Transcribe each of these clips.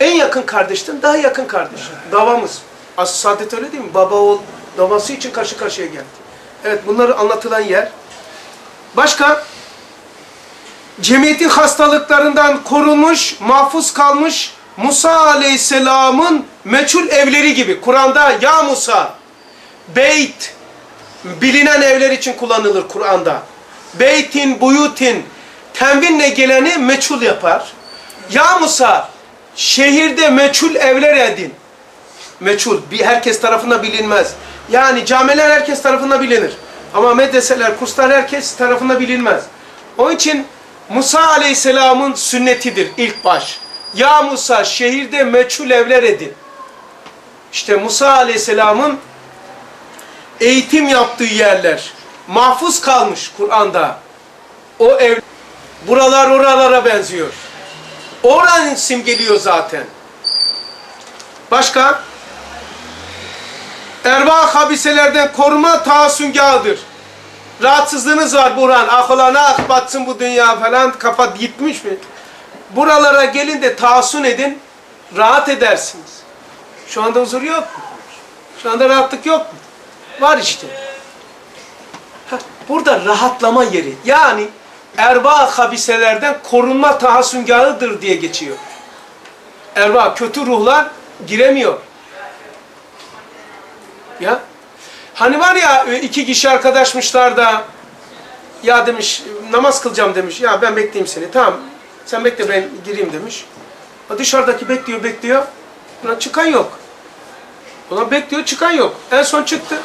En yakın kardeşten daha yakın kardeş. Davamız. As saadet öyle değil mi? Baba oğul davası için karşı karşıya geldi. Evet bunları anlatılan yer. Başka? Cemiyetin hastalıklarından korunmuş, mahfuz kalmış Musa Aleyhisselam'ın meçhul evleri gibi. Kur'an'da ya Musa, beyt, bilinen evler için kullanılır Kur'an'da. Beytin, buyutin, tenvinle geleni meçhul yapar. Ya Musa, şehirde meçhul evler edin. Meçhul, bir herkes tarafından bilinmez. Yani camiler herkes tarafından bilinir. Ama medreseler, kurslar herkes tarafından bilinmez. Onun için Musa Aleyhisselam'ın sünnetidir ilk baş. Ya Musa, şehirde meçhul evler edin. İşte Musa Aleyhisselam'ın eğitim yaptığı yerler mahfuz kalmış Kur'an'da. O ev buralar oralara benziyor. Oranın simgeliyor zaten. Başka? Erva habiselerden koruma taassüngahıdır. Rahatsızlığınız var Burhan. Ah ulan ah batsın bu dünya falan kafa gitmiş mi? Buralara gelin de taassün edin. Rahat edersiniz. Şu anda huzur yok mu? Şu anda rahatlık yok mu? Var işte. Burada rahatlama yeri. Yani erba habiselerden korunma tahassüngahıdır diye geçiyor. Erba kötü ruhlar giremiyor. Ya hani var ya e, iki kişi arkadaşmışlar da ya demiş namaz kılacağım demiş. Ya ben bekleyeyim seni. Tamam. Sen bekle ben gireyim demiş. O dışarıdaki bekliyor bekliyor. Ulan çıkan yok. Ulan bekliyor çıkan yok. En son çıktı.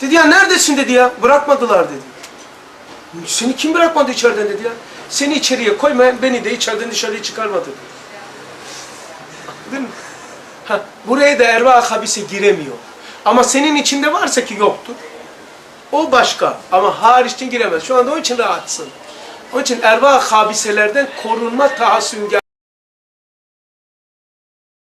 Dedi ya neredesin dedi ya. Bırakmadılar dedi. Seni kim bırakmadı içeriden dedi ya. Seni içeriye koyma beni de içeriden dışarıya çıkarma dedi. Değil mi? Ha, buraya da erva habise giremiyor. Ama senin içinde varsa ki yoktur. O başka ama hariçten giremez. Şu anda onun için rahatsın. Onun için erva habiselerden korunma tahassüngahı